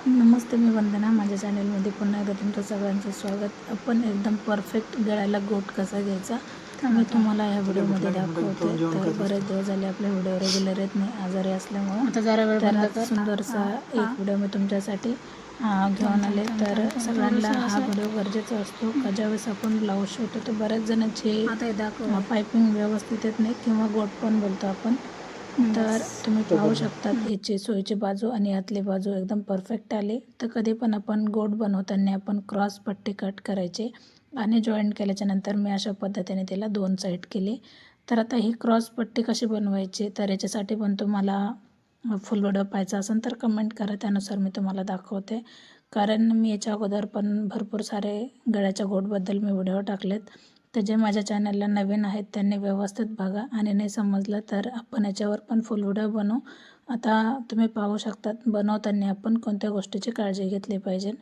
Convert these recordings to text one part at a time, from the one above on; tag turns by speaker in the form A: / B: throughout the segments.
A: नमस्ते मी वंदना. माझ्या चॅनलमध्ये पुन्हा एकदा तुमचं सगळ्यांचं स्वागत. आपण एकदम परफेक्ट गळ्याला गोट कसा घ्यायचा मी तुम्हाला या व्हिडिओमध्ये दाखवते. तर बरेच दिवस झाले आपले व्हिडिओ रेग्युलर येत नाही आजारी असल्यामुळं. सुंदरसा एक व्हिडिओ मी तुमच्यासाठी घेऊन आले. तर सगळ्यांना हा व्हिडिओ गरजेचा असतो का? ज्यावेळेस आपण ब्लाऊज शिवतो तर बऱ्याच जणांचे
B: हे
A: पायपिंग व्यवस्थित येत नाही किंवा गोट पण बोलतो आपण. तर तुम्ही पाहू शकता याची सोयीची बाजू आणि आतली बाजू एकदम परफेक्ट आली. तर कधी पण आपण गोट बनवताना आपण क्रॉस पट्टी कट करायची आणि जॉईंट केल्याच्यानंतर मी अशा पद्धतीने तिला दोन साईड केली. तर आता ही क्रॉस पट्टी कशी बनवायची तर याच्यासाठी पण तुम्हाला फुल व्हिडिओ पाहायचा असेल तर कमेंट करा त्यानुसार मी तुम्हाला दाखवते. कारण मी याच्या अगोदर पण भरपूर सारे गळ्याच्या गोटबद्दल मी व्हिडिओ टाकलेत. तर जे माझ्या चॅनलला नवीन आहेत त्यांनी व्यवस्थित बघा आणि नाही समजलं तर आपण याच्यावर पण फुल व्हिडिओ बनवू. आता तुम्ही पाहू शकतात बनवताना आपण कोणत्या गोष्टीची काळजी घेतली पाहिजे.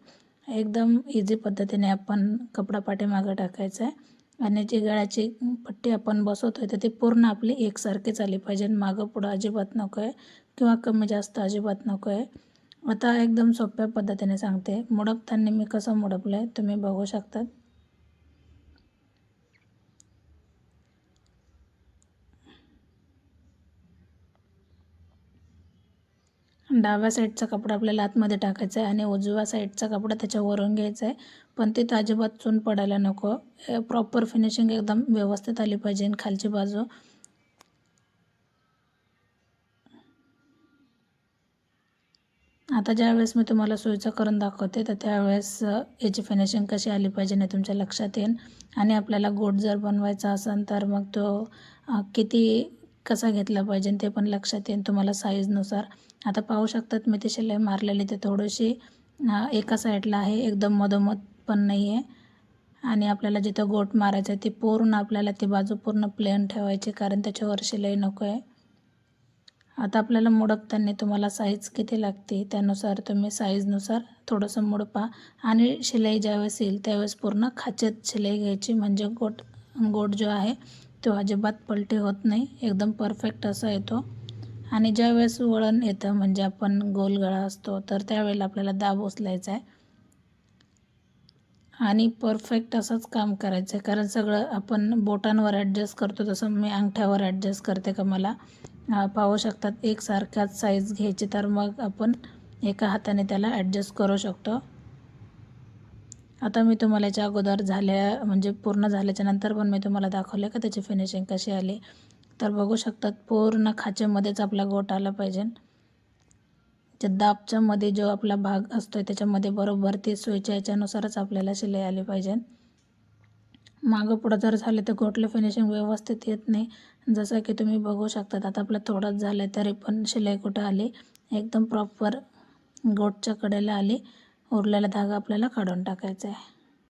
A: एकदम इझी पद्धतीने आपण कपडा पाठीमागं टाकायचा आहे आणि जी गळ्याची पट्टी आपण बसवतो आहे तर ती पूर्ण आपली एकसारखीच आली पाहिजे मागं पुढं अजिबात नको आहे किंवा कमी जास्त अजिबात नको आहे. आता एकदम सोप्या पद्धतीने सांगते मुडपताना मी कसं मुडपलं आहे तुम्ही बघू शकतात. डाव्या साईडचा कपडा आपल्याला आतमध्ये टाकायचा आहे आणि उजव्या साईडचा कपडा त्याच्यावरून घ्यायचा आहे. पण तिथं अजिबात चून पडायला नको. प्रॉपर फिनिशिंग एकदम व्यवस्थित आली पाहिजे खालची बाजू. आता ज्यावेळेस मी तुम्हाला सोयीचं करून दाखवते तर त्यावेळेस याची फिनिशिंग कशी आली पाहिजे नाही तुमच्या लक्षात येईल. आणि आपल्याला गोट जर बनवायचा असेल तर मग तो किती कसा घेतला पाहिजे ते पण लक्षात येईल तुम्हाला साईजनुसार आता पाहू शकतात मी ती शिलाई मारलेली ते थोडीशी एका साईडला आहे एकदम मधोमध पण नाही आहे आणि आपल्याला जिथं गोट मारायचं आहे ती पूर्ण आपल्याला ती बाजू पूर्ण प्लेन ठेवायची कारण त्याच्यावर शिलाई नको आहे. आता आपल्याला मुडपताना तुम्हाला साईज किती लागते त्यानुसार तुम्ही साईजनुसार थोडंसं मुडपा. आणि शिलाई ज्यावेळेस येईल त्यावेळेस पूर्ण खाचेत शिलाई घ्यायची. म्हणजे गोट गोट जो आहे तो अजिबात पलटी होत नाही. एकदम परफेक्ट असा येतो. आणि ज्यावेळेस वळण येतं म्हणजे आपण गोल गळा असतो तर त्यावेळेला आपल्याला दाब उचलायचा आहे. आणि परफेक्ट असंच काम करायचं आहे कारण सगळं आपण बोटांवर ॲडजस्ट करतो तसं मी अंगठ्यावर ॲडजस्ट करते का मला? पाहू शकतात एकसारख्याच साईज घ्यायची तर मग आपण एका हाताने त्याला ॲडजस्ट करू शकतो. आता मी तुम्हाला याच्या अगोदर झाल्या म्हणजे पूर्ण झाल्याच्यानंतर पण मी तुम्हाला दाखवले का त्याची फिनिशिंग कशी आली? तर बघू शकतात पूर्ण खाचेमध्येच आपला गोट आला पाहिजे. त्या दाबच्यामध्ये जो आपला भाग असतो त्याच्यामध्ये बरोबर ती सोयीच्या याच्यानुसारच आपल्याला शिलाई आली पाहिजे. मागं पुढं जर झाले तर गोटलं फिनिशिंग व्यवस्थित येत नाही. जसं की तुम्ही बघू शकतात आता आपलं थोडंच झालं आहे तरी पण शिलाई कुठं आली? एकदम प्रॉपर गोटच्या कडेला आली. उरलेला धागा आपल्याला काढून टाकायचा आहे.